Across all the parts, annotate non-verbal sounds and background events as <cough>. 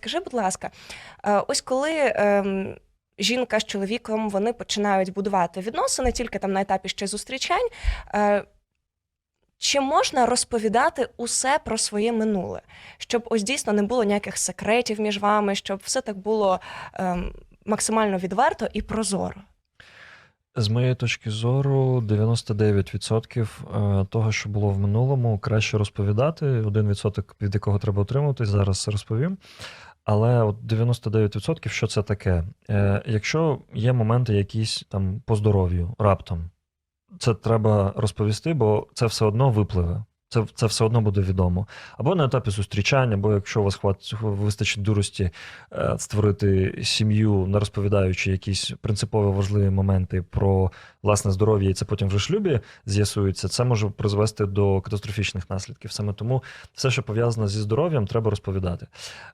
скажи, будь ласка, е, ось коли ем, жінка з чоловіком вони починають будувати відносини тільки там на етапі ще зустрічань. е, Чи можна розповідати усе про своє минуле, щоб ось дійсно не було ніяких секретів між вами, щоб все так було ем, максимально відверто і прозоро? З моєї точки зору, 99% того, що було в минулому, краще розповідати. 1% від якого треба утримуватись, зараз розповім. Але от 99% що це таке? Е, Якщо є моменти якісь там по здоров'ю, раптом, це треба розповісти, бо це все одно випливе. Це, це все одно буде відомо. Або на етапі зустрічання, або якщо у вас хват, вистачить дурості е, створити сім'ю, не розповідаючи якісь принципово важливі моменти про власне здоров'я, і це потім вже шлюбі з'ясується, це може призвести до катастрофічних наслідків. Саме тому все, що пов'язане зі здоров'ям, треба розповідати.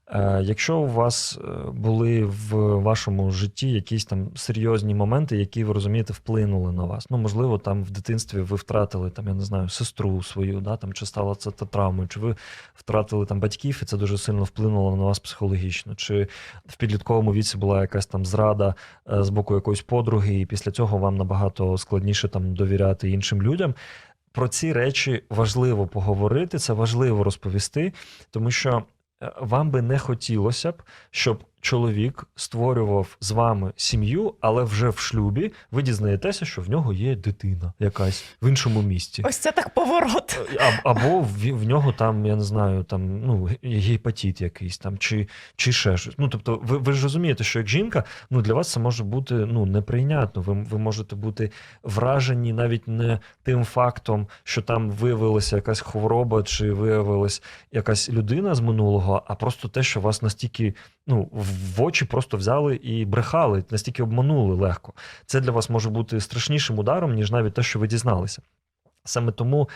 Е, якщо у вас е, були в вашому житті якісь там серйозні моменти, які ви розумієте, вплинули на вас. Ну, можливо, там в дитинстві ви втратили там, я не знаю, сестру свою, да, там, чи стала це травмою, чи ви втратили там батьків, і це дуже сильно вплинуло на вас психологічно, чи в підлітковому віці була якась там зрада е, з боку якоїсь подруги, і після цього вам набагато складніше там довіряти іншим людям. Про ці речі важливо поговорити, це важливо розповісти, тому що е, вам би не хотілося б, щоб чоловік створював з вами сім'ю, але вже в шлюбі ви дізнаєтеся, що в нього є дитина якась в іншому місті. Ось це так поворот. А, або в, в нього там, я не знаю, там ну гепатит якийсь там, чи, чи ще щось. Ну тобто, ви, ви ж розумієте, що як жінка, ну для вас це може бути ну неприйнятно. Ви, ви можете бути вражені навіть не тим фактом, що там виявилася якась хвороба, чи виявилась якась людина з минулого, а просто те, що вас настільки ну в очі просто взяли і брехали, настільки обманули легко. Це для вас може бути страшнішим ударом, ніж навіть те, що ви дізналися. Саме тому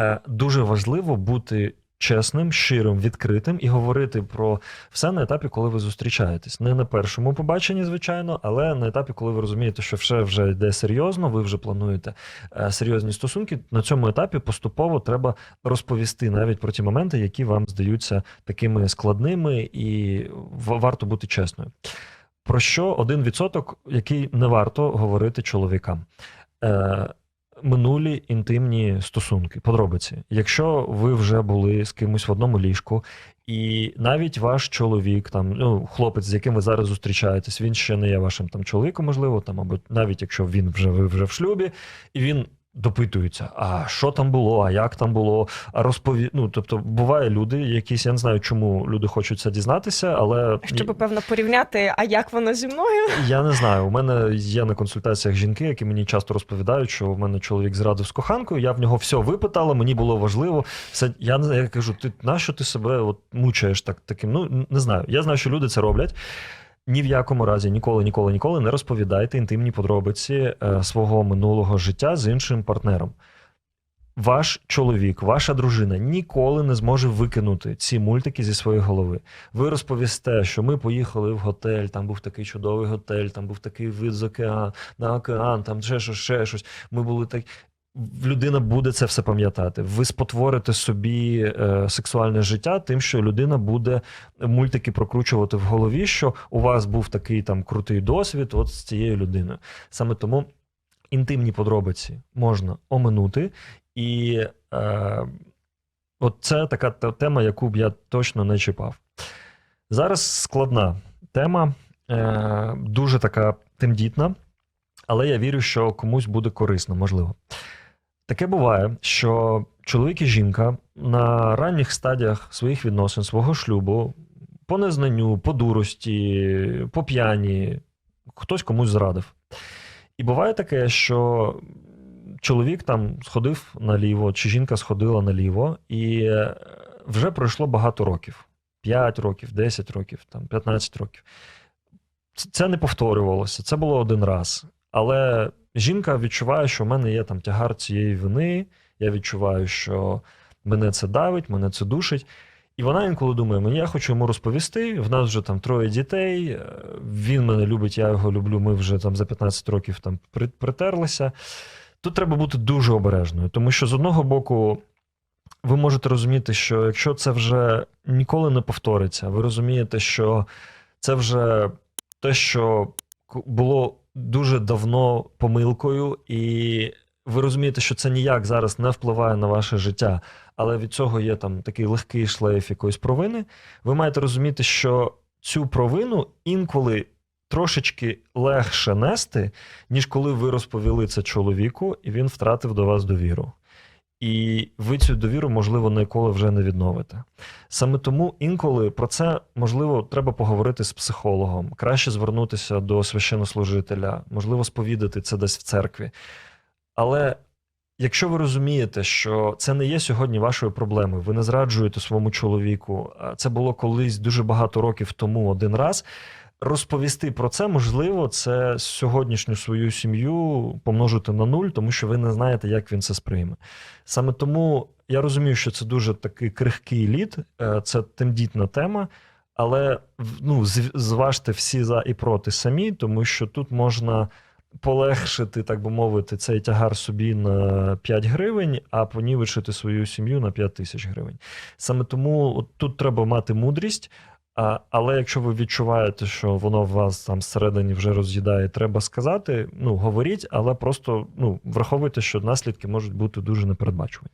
е, дуже важливо бути чесним, щирим, відкритим і говорити про все на етапі, коли ви зустрічаєтесь. Не на першому побаченні, звичайно, але на етапі, коли ви розумієте, що все вже йде серйозно, ви вже плануєте е, серйозні стосунки. На цьому етапі поступово треба розповісти навіть про ті моменти, які вам здаються такими складними, і варто бути чесною. Про що один відсоток, який не варто говорити чоловікам? Е, минулі інтимні стосунки, подробиці. Якщо ви вже були з кимось в одному ліжку, і навіть ваш чоловік, там ну хлопець, з яким ви зараз зустрічаєтесь, він ще не є вашим там чоловіком, можливо, там або навіть якщо він вже ви вже в шлюбі, і він. Допитуються, а що там було, а як там було, а розпові... Ну, тобто, буває люди, якісь я не знаю, чому люди хочуть це дізнатися, але Щоб певно порівняти, а як воно зі мною? я не знаю. У мене є на консультаціях жінки, які мені часто розповідають, що в мене чоловік зрадив з коханкою. Я в нього все випитала, мені було важливо. Все я не я кажу, ти нащо ти себе от мучаєш так таким? Ну не знаю. Я знаю, що люди це роблять. Ні в якому разі ніколи, ніколи, ніколи не розповідайте інтимні подробиці е, свого минулого життя з іншим партнером. Ваш чоловік, ваша дружина ніколи не зможе викинути ці мультики зі своєї голови. Ви розповісте, що ми поїхали в готель, там був такий чудовий готель, там був такий вид з океан, на океан, там ще щось, ще щось. Ми були так. Людина буде це все пам'ятати. Ви спотворите собі е, сексуальне життя, тим, що людина буде мультики прокручувати в голові, що у вас був такий там крутий досвід, от з цією людиною. Саме тому інтимні подробиці можна оминути, і е, от це така тема, яку б я точно не чіпав. Зараз складна тема, е, дуже така тендітна, але я вірю, що комусь буде корисно, можливо. Таке буває, що чоловік і жінка на ранніх стадіях своїх відносин, свого шлюбу, по незнанню, по дурості, по п'яні, хтось комусь зрадив. І буває таке, що чоловік там сходив наліво, чи жінка сходила наліво, і е, вже пройшло багато років: 5 років, 10 років, там, 15 років. Це не повторювалося, це було один раз. Але жінка відчуває, що в мене є там тягар цієї вини. Я відчуваю, що мене це давить, мене це душить. І вона інколи думає, мені я хочу йому розповісти. В нас вже там троє дітей. е, Він мене любить, я його люблю. Ми вже там за 15 років там притерлися. Тут треба бути дуже обережною, тому що з одного боку ви можете розуміти, що якщо це вже ніколи не повториться, ви розумієте, що це вже те, що було дуже давно помилкою, і ви розумієте, що це ніяк зараз не впливає на ваше життя, але від цього є там такий легкий шлейф якоїсь провини. Ви маєте розуміти, що цю провину інколи трошечки легше нести, ніж коли ви розповіли це чоловіку, і він втратив до вас довіру. І ви цю довіру, можливо, ніколи вже не відновите. Саме тому інколи про це можливо треба поговорити з психологом, краще звернутися до священнослужителя, можливо, сповідати це десь в церкві. Але якщо ви розумієте, що це не є сьогодні вашою проблемою, ви не зраджуєте своєму чоловіку, це було колись дуже багато років тому один раз. Розповісти про це можливо, це сьогоднішню свою сім'ю помножити на нуль, тому що ви не знаєте, як він це сприйме. Саме тому я розумію, що це дуже такий крихкий лід, е, це тендітна тема, але ну, зважте всі за і проти самі, тому що тут можна полегшити, так би мовити, цей тягар собі на 5 гривень, а понівечити свою сім'ю на 5 тисяч гривень. Саме тому от тут треба мати мудрість. А, але якщо ви відчуваєте, що воно вас там всередині вже роз'їдає, треба сказати, ну говоріть, але просто ну враховуйте, що наслідки можуть бути дуже непередбачувані.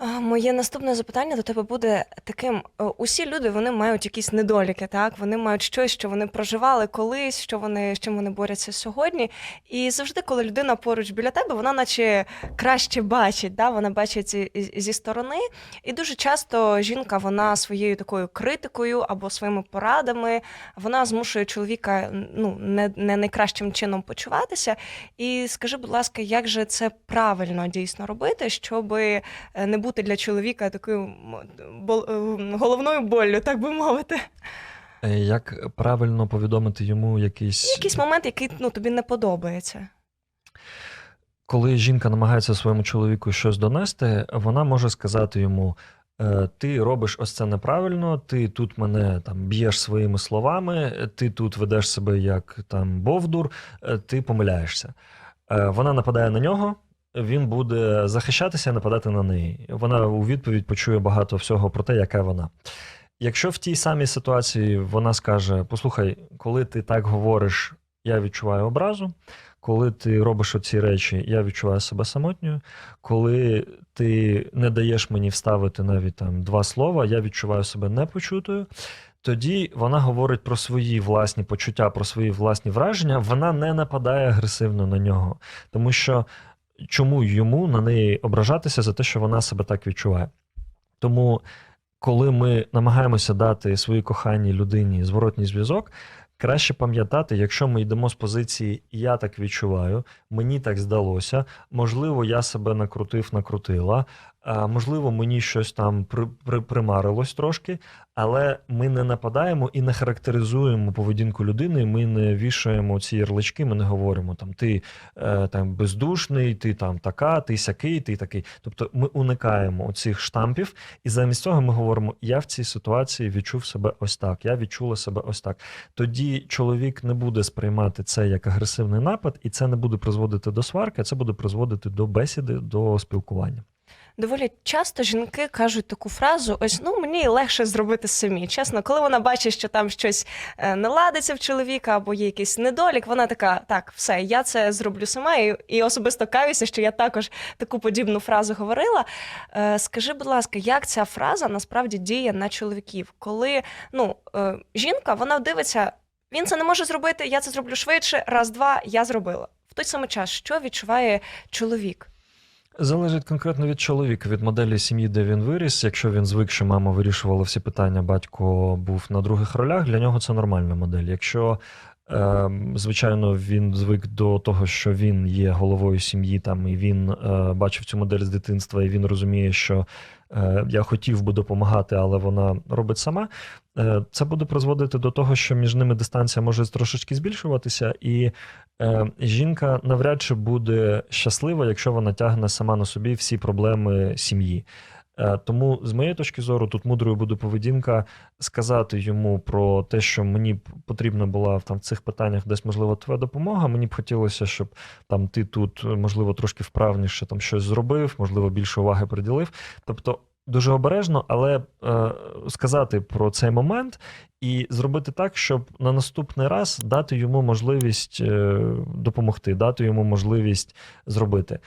Моє наступне запитання до тебе буде таким: е, усі люди вони мають якісь недоліки, так вони мають щось, що вони проживали колись, що вони з чим вони борються сьогодні. І завжди, коли людина поруч біля тебе, вона наче краще бачить, да? вона бачить зі, сторони. І дуже часто жінка вона своєю такою критикою або своїми порадами вона змушує чоловіка ну не, не найкращим чином почуватися. І скажи, будь ласка, як же це правильно дійсно робити, щоби е, не бути для чоловіка такою е, головною боллю, так би мовити. Е, Як правильно повідомити йому якийсь Якийсь момент, який ну, тобі не подобається. коли жінка намагається своєму чоловіку щось донести, вона може сказати йому: е, ти робиш ось це неправильно, ти тут мене там б'єш своїми словами, ти тут ведеш себе як там бовдур, ти помиляєшся. Вона нападає на нього. Він буде захищатися нападати на неї. Вона у відповідь почує багато всього про те, яка вона. Якщо в тій самій ситуації вона скаже: Послухай, коли ти так говориш, я відчуваю образу. Коли ти робиш оці речі, я відчуваю себе самотньою. Коли ти не даєш мені вставити навіть там два слова, я відчуваю себе непочутою. Тоді вона говорить про свої власні почуття, про свої власні враження. Вона не нападає агресивно на нього, тому що чому йому на неї ображатися за те, що вона себе так відчуває? Тому, коли ми намагаємося дати своїй коханій людині зворотній зв'язок, краще пам'ятати, якщо ми йдемо з позиції я так відчуваю, мені так здалося, можливо, я себе накрутив, накрутила. А, можливо, мені щось там при, при, примарилось трошки, але ми не нападаємо і не характеризуємо поведінку людини. Ми не вішаємо ці ярлички, ми не говоримо там ти е, там бездушний, ти там така, ти сякий, ти такий. Тобто ми уникаємо цих штампів, і замість цього ми говоримо: я в цій ситуації відчув себе ось так, я відчула себе ось так. Тоді чоловік не буде сприймати це як агресивний напад, і це не буде призводити до сварки, а це буде призводити до бесіди, до спілкування. Доволі часто жінки кажуть таку фразу: ось ну мені легше зробити самі. Чесно, коли вона бачить, що там щось не ладиться в чоловіка або є якийсь недолік, вона така: так, все, я це зроблю сама, і, і особисто каюся, що я також таку подібну фразу говорила. Е, скажи, будь ласка, як ця фраза насправді діє на чоловіків? Коли ну, е, жінка вона дивиться, він це не може зробити, я це зроблю швидше, раз, два, я зробила. В той самий час, що відчуває чоловік? Залежить конкретно від чоловіка, від моделі сім'ї, де він виріс. Якщо він звик, що мама вирішувала всі питання, батько був на других ролях, для нього це нормальна модель. Якщо, звичайно, він звик до того, що він є головою сім'ї, там і він е, бачив цю модель з дитинства, і він розуміє, що е, я хотів би допомагати, але вона робить сама. Е, це буде призводити до того, що між ними дистанція може трошечки збільшуватися, і жінка навряд чи буде щаслива, якщо вона тягне сама на собі всі проблеми сім'ї. Е, Тому, з моєї точки зору, тут мудрою буде поведінка сказати йому про те, що мені б потрібна була там в цих питаннях десь можливо твоя допомога. Мені б хотілося, щоб там ти тут можливо трошки вправніше там щось зробив, можливо, більше уваги приділив. Тобто дуже обережно, але е, сказати про цей момент і зробити так, щоб на наступний раз дати йому можливість е, допомогти, дати йому можливість зробити.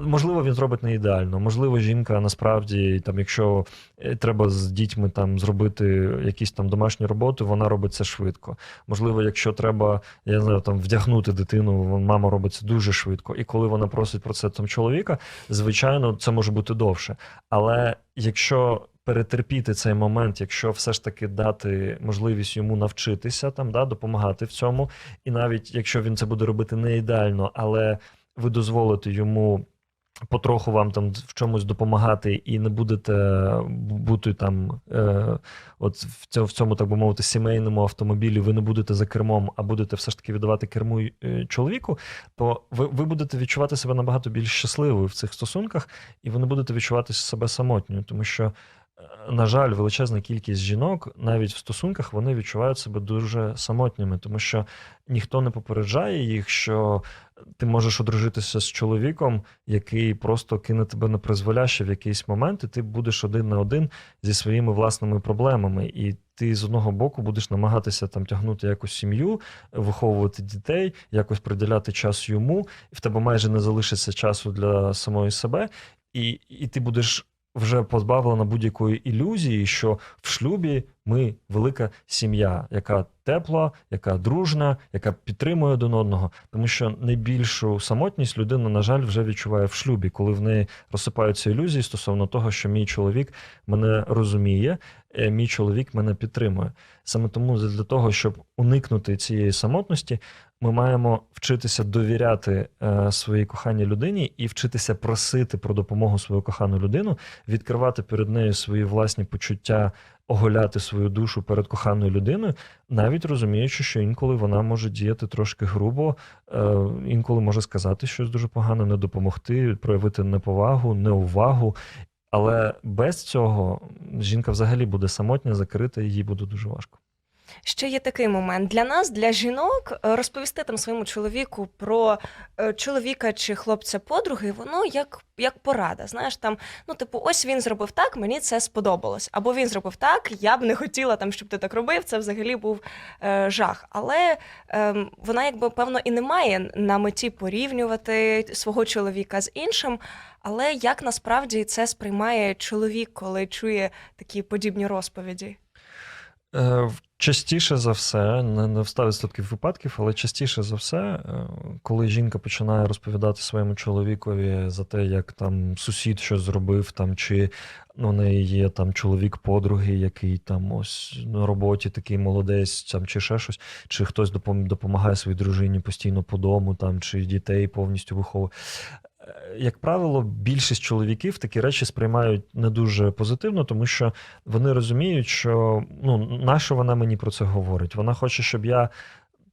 Можливо, він зробить не ідеально. Можливо, жінка насправді, там, якщо е, треба з дітьми там зробити якісь там домашні роботи, вона робить це швидко. Можливо, якщо треба, я не знаю, там вдягнути дитину, мама робить це дуже швидко. І коли вона просить про це там чоловіка, звичайно, це може бути довше. Але якщо перетерпіти цей момент, якщо все ж таки дати можливість йому навчитися там, да, допомагати в цьому, і навіть якщо він це буде робити не ідеально, але ви дозволите йому. Потроху вам там в чомусь допомагати, і не будете бути там, е, от в цьому, в цьому, так би мовити, сімейному автомобілі, ви не будете за кермом, а будете все ж таки віддавати керму е, чоловіку, то ви, ви будете відчувати себе набагато більш щасливою в цих стосунках, і ви не будете відчувати себе самотньою, тому що, на жаль, величезна кількість жінок навіть в стосунках вони відчувають себе дуже самотніми, тому що ніхто не попереджає їх, що ти можеш одружитися з чоловіком, який просто кине тебе на призволяще в якийсь момент, і ти будеш один на один зі своїми власними проблемами. І ти з одного боку будеш намагатися там тягнути якусь сім'ю, виховувати дітей, якось приділяти час йому, і в тебе майже не залишиться часу для самої себе, і, і ти будеш. Вже позбавлена будь-якої ілюзії, що в шлюбі ми велика сім'я, яка тепла, яка дружна, яка підтримує один одного. Тому що найбільшу самотність людина, на жаль, вже відчуває в шлюбі, коли в неї розсипаються ілюзії стосовно того, що мій чоловік мене розуміє, е, мій чоловік мене підтримує. Саме тому для того, щоб уникнути цієї самотності, ми маємо вчитися довіряти е, своїй коханій людині і вчитися просити про допомогу свою кохану людину, відкривати перед нею свої власні почуття, оголяти свою душу перед коханою людиною, навіть розуміючи, що інколи вона може діяти трошки грубо, е, інколи може сказати щось дуже погане, не допомогти, проявити неповагу, неувагу. Але без цього жінка взагалі буде самотня, закрита, і їй буде дуже важко. Ще є такий момент для нас, для жінок, е, розповісти там своєму чоловіку про е, чоловіка чи хлопця подруги, воно як, як порада. Знаєш, там, ну, типу, ось він зробив так, мені це сподобалось. Або він зробив так, я б не хотіла там, щоб ти так робив. Це взагалі був е, жах. Але е, вона, якби певно, і не має на меті порівнювати свого чоловіка з іншим. Але як насправді це сприймає чоловік, коли чує такі подібні розповіді? Частіше за все, не не в 100% випадків, але частіше за все, е, коли жінка починає розповідати своєму чоловікові за те, як там сусід щось зробив, там чи ну, у неї є там чоловік подруги, який там ось на роботі такий молодець, там чи ще щось, чи хтось допом- допомагає своїй дружині постійно по дому, там чи дітей повністю виховує. Як правило, більшість чоловіків такі речі сприймають не дуже позитивно, тому що вони розуміють, що ну нащо вона мені про це говорить? Вона хоче, щоб я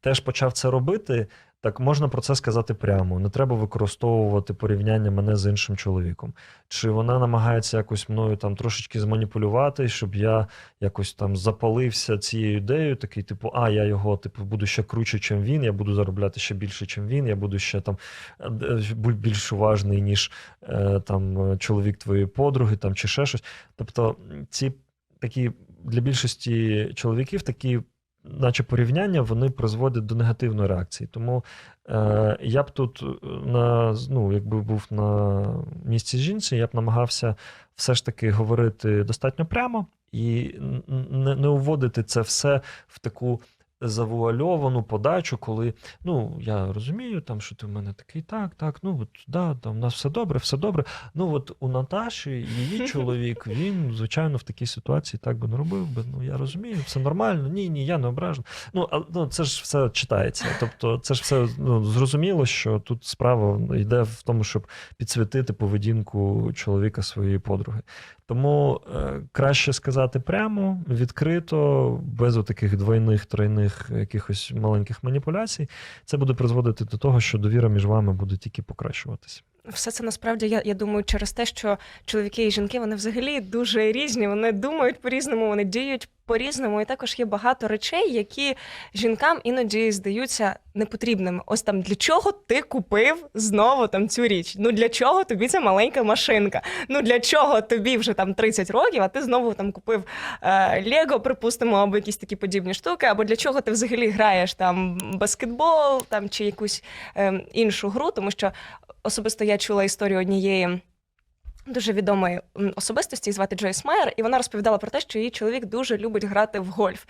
теж почав це робити. Так можна про це сказати прямо. Не треба використовувати порівняння мене з іншим чоловіком. Чи вона намагається якось мною там трошечки зманіпулювати, щоб я якось там запалився цією ідеєю, такий, типу, а я його типу буду ще круче, чим він, я буду заробляти ще більше, чим він, я буду ще там е, будь більш уважний, ніж е, там е, чоловік твоєї подруги, там чи ще щось. Тобто, ці такі для більшості чоловіків такі. Наче порівняння вони призводять до негативної реакції. Тому е, я б тут е, на ну, якби був на місці жінці, я б намагався все ж таки говорити достатньо прямо і не, не уводити це все в таку завуальовану подачу, коли ну я розумію, там що ти в мене такий, так, так, ну от да, там у нас все добре, все добре. Ну от у Наташі її <laughs> чоловік, він звичайно в такій ситуації так би не робив би. Ну я розумію, все нормально. Ні, ні, я не ображений. Ну а ну це ж все читається. Тобто, це ж все ну зрозуміло, що тут справа йде в тому, щоб підсвітити поведінку чоловіка своєї подруги. Тому е, краще сказати прямо, відкрито, без таких двойних, тройних якихось маленьких маніпуляцій. Це буде призводити до того, що довіра між вами буде тільки покращуватися. Все це насправді я, я думаю через те, що чоловіки і жінки вони взагалі дуже різні. Вони думають по-різному, вони діють по-різному. І також є багато речей, які жінкам іноді здаються непотрібними. Ось там для чого ти купив знову там цю річ? Ну для чого тобі ця маленька машинка? Ну для чого тобі вже там 30 років, а ти знову там купив е, Лего, припустимо, або якісь такі подібні штуки, або для чого ти взагалі граєш там баскетбол там чи якусь е, іншу гру, тому що особисто я чула історію однієї. Дуже відомої особистості, звати Джойс Майер, і вона розповідала про те, що її чоловік дуже любить грати в гольф.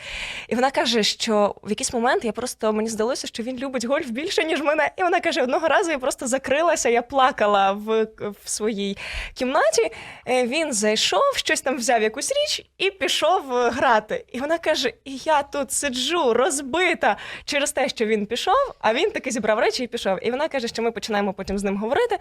І вона каже, що в якийсь момент я просто мені здалося, що він любить гольф більше, ніж мене. І вона каже: одного разу я просто закрилася, я плакала в, в своїй кімнаті. Е, Він зайшов, щось там взяв якусь річ і пішов е, грати. І вона каже: І я тут сиджу розбита через те, що він пішов, а він таки зібрав речі і пішов. І вона каже, що ми починаємо потім з ним говорити.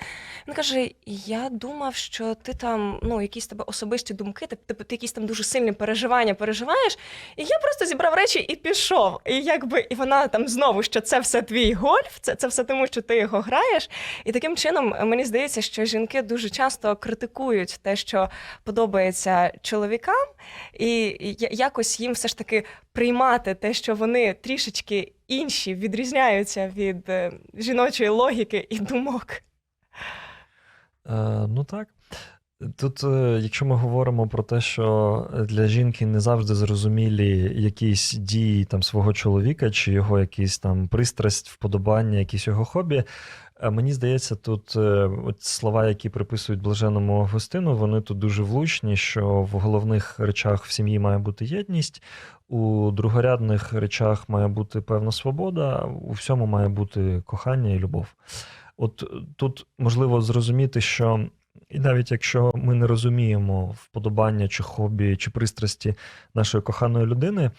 Він каже: Я думав, що ти там, ну, якісь тебе особисті думки, ти, ти, ти якісь там дуже сильні переживання переживаєш. І я просто зібрав речі і пішов. І якби і вона там знову, що це все твій гольф, це, це все тому, що ти його граєш. І таким чином е, мені здається, що жінки дуже часто критикують те, що подобається чоловікам, і якось їм все ж таки приймати те, що вони трішечки інші відрізняються від е, жіночої логіки і думок. Е, ну так. Тут, е, якщо ми говоримо про те, що для жінки не завжди зрозумілі якісь дії там свого чоловіка, чи його якісь там пристрасть, вподобання, якісь його хобі. е, Мені здається, тут от слова, які приписують блаженному Августину, вони тут дуже влучні, що в головних речах в сім'ї має бути єдність, у другорядних речах має бути певна свобода, у всьому має бути кохання і любов. От е, тут можливо зрозуміти, що і навіть якщо ми не розуміємо вподобання чи хобі, чи пристрасті нашої коханої людини,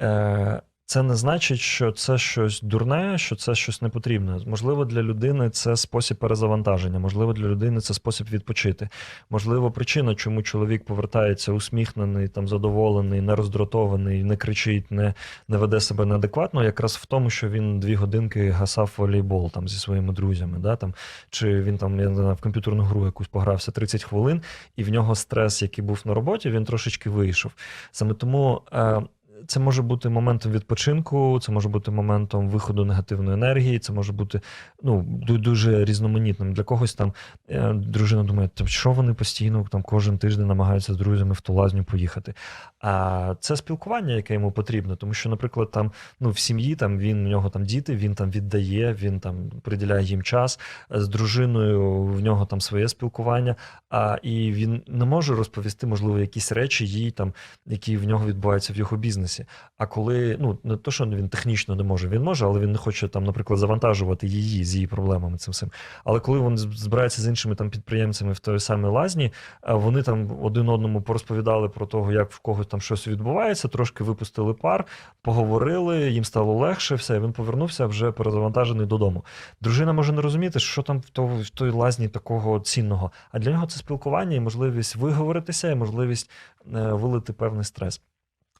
е, це не значить, що це щось дурне, що це щось непотрібне. Можливо, для людини це спосіб перезавантаження, можливо, для людини це спосіб відпочити. Можливо, причина, чому чоловік повертається усміхнений, там задоволений, не роздратований, не кричить, не, не веде себе неадекватно, якраз в тому, що він дві годинки гасав волейбол там зі своїми друзями, да, там, чи він там я не знаю, в комп'ютерну гру якусь погрався 30 хвилин, і в нього стрес, який був на роботі, він трошечки вийшов. Саме тому. Е, це може бути моментом відпочинку, це може бути моментом виходу негативної енергії, це може бути ну, дуже різноманітним. Для когось там е, дружина думає, «Та що вони постійно там кожен тиждень намагаються з друзями в ту лазню поїхати. А це спілкування, яке йому потрібно, тому що, наприклад, там ну в сім'ї там він у нього там діти, він там віддає, він там приділяє їм час з дружиною. В нього там своє спілкування. А і він не може розповісти, можливо, якісь речі їй там, які в нього відбуваються в його бізнесі. А коли ну не то, що він технічно не може, він може, але він не хоче там, наприклад, завантажувати її з її проблемами цим всім. Але коли він збирається з іншими там підприємцями в той самій лазні, вони там один одному порозповідали про того, як в когось там щось відбувається, трошки випустили пар, поговорили, їм стало легше, все, і він повернувся вже перезавантажений додому. Дружина може не розуміти, що там в, того, в той лазні такого цінного. А для нього це спілкування і можливість виговоритися, і можливість е, вилити певний стрес.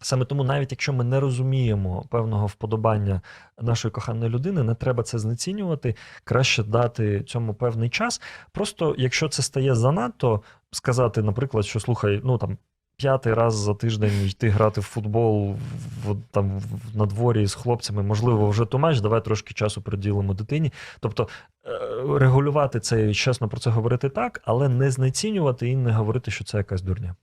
Саме тому, навіть якщо ми не розуміємо певного вподобання нашої коханої людини, не треба це знецінювати, краще дати цьому певний час. Просто якщо це стає занадто, сказати, наприклад, що слухай, ну там. П'ятий раз за тиждень йти грати в футбол в, там на дворі з хлопцями, можливо, вже тумач, давай трошки часу приділимо дитині. Тобто е, регулювати це і чесно про це говорити так, але не знецінювати і не говорити, що це якась дурня.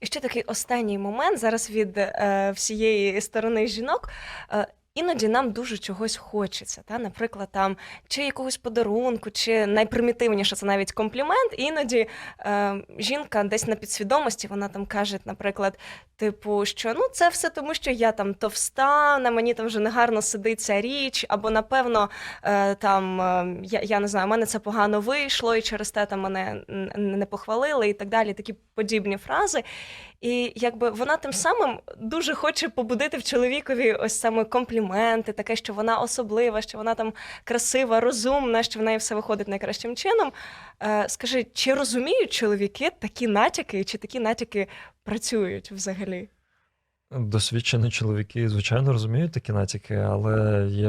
І ще такий останній момент зараз від е, всієї сторони жінок. Е, Іноді нам дуже чогось хочеться, та наприклад, там чи якогось подарунку, чи найпримітивніше це навіть комплімент. Іноді е, жінка десь на підсвідомості вона там каже, наприклад, типу, що ну це все тому, що я там товста, на мені там вже негарно сидить ця річ, або напевно е, там е, я, я не знаю, у мене це погано вийшло, і через те там мене не похвалили, і так далі. Такі подібні фрази. І якби вона тим самим дуже хоче побудити в чоловікові ось саме компліменти, таке, що вона особлива, що вона там красива, розумна, що в неї все виходить найкращим чином. Е, скажи, чи розуміють чоловіки такі натяки, чи такі натяки працюють взагалі? Досвідчені чоловіки, звичайно, розуміють такі натяки, але є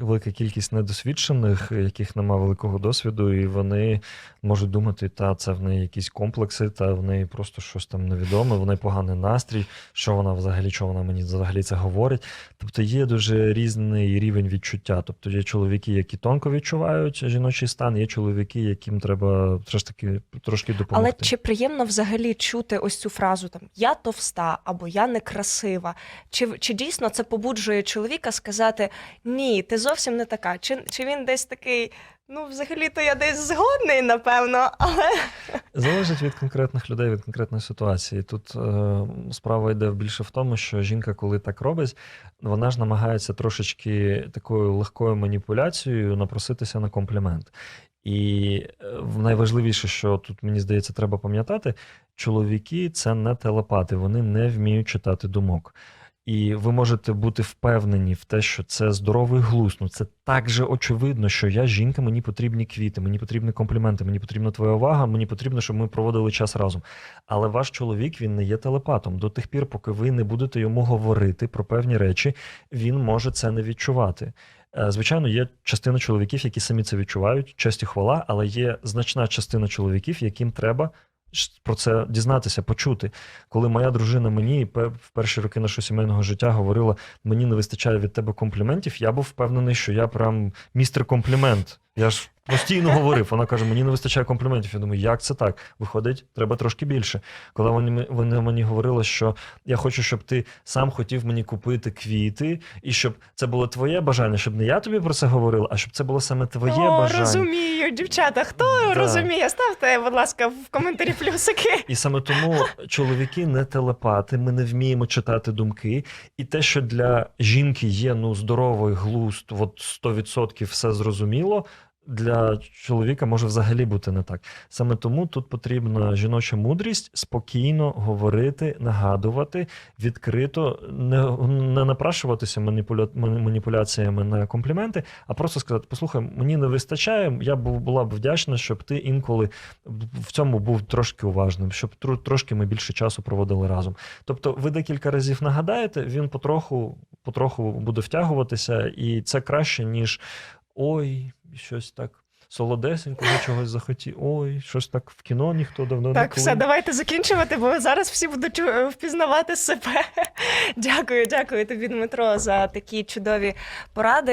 велика кількість недосвідчених, яких немає великого досвіду, і вони можуть думати, та це в неї якісь комплекси, та в неї просто щось там невідоме, в неї поганий настрій, що вона взагалі, що вона мені взагалі це говорить. Тобто є дуже різний рівень відчуття. Тобто є чоловіки, які тонко відчувають жіночий стан, є чоловіки, яким треба все ж таки трошки допомогти. Але чи приємно взагалі чути ось цю фразу там я товста або я некрасива? Чи, чи дійсно це побуджує чоловіка сказати ні, ти зовсім не така? Чи, чи він десь такий? Ну, взагалі-то я десь згодний, напевно, але <laughs> Залежить від конкретних людей, від конкретної ситуації. Тут е, справа йде більше в тому, що жінка, коли так робить, вона ж намагається трошечки такою легкою маніпуляцією напроситися на комплімент. І е, найважливіше, що тут мені здається, треба пам'ятати, чоловіки це не телепати, вони не вміють читати думок. І ви можете бути впевнені в те, що це здоровий глузд. Ну це так же очевидно, що я жінка, мені потрібні квіти, мені потрібні компліменти, мені потрібна твоя увага, мені потрібно, щоб ми проводили час разом. Але ваш чоловік він не є телепатом. До тих пір, поки ви не будете йому говорити про певні речі, він може це не відчувати. Е, Звичайно, є частина чоловіків, які самі це відчувають, честь і хвала, але є значна частина чоловіків, яким треба про це дізнатися, почути. Коли моя дружина мені в перші роки нашого сімейного життя говорила, мені не вистачає від тебе компліментів, я був впевнений, що я прям містер комплімент. Я ж постійно говорив. Вона каже: мені не вистачає компліментів. Я думаю, як це так? Виходить, треба трошки більше. Коли вони, вони мені говорили, що я хочу, щоб ти сам хотів мені купити квіти, і щоб це було твоє бажання, щоб не я тобі про це говорила, а щоб це було саме твоє О, бажання. розумію, дівчата. Хто Да. розуміє? Ставте, будь ласка, в коментарі плюсики. І саме тому чоловіки не телепати, ми не вміємо читати думки. І те, що для жінки є ну здоровий глузд, от 100% все зрозуміло. Для чоловіка може взагалі бути не так. Саме тому тут потрібна жіноча мудрість спокійно говорити, нагадувати, відкрито, не, не напрашуватися маніпуля... маніпуляціями на компліменти, а просто сказати: послухай, мені не вистачає. Я бу- була б вдячна, щоб ти інколи в цьому був трошки уважним, щоб тро- трошки ми більше часу проводили разом. Тобто, ви декілька разів нагадаєте, він потроху, потроху буде втягуватися, і це краще, ніж ой, щось так. Солодесенького чогось захотів. Ой, щось так в кіно ніхто давно не Так, все, давайте закінчувати, бо зараз всі будуть е, впізнавати себе. <laughs> Дякую, дякую тобі, Дмитро, за такі чудові поради.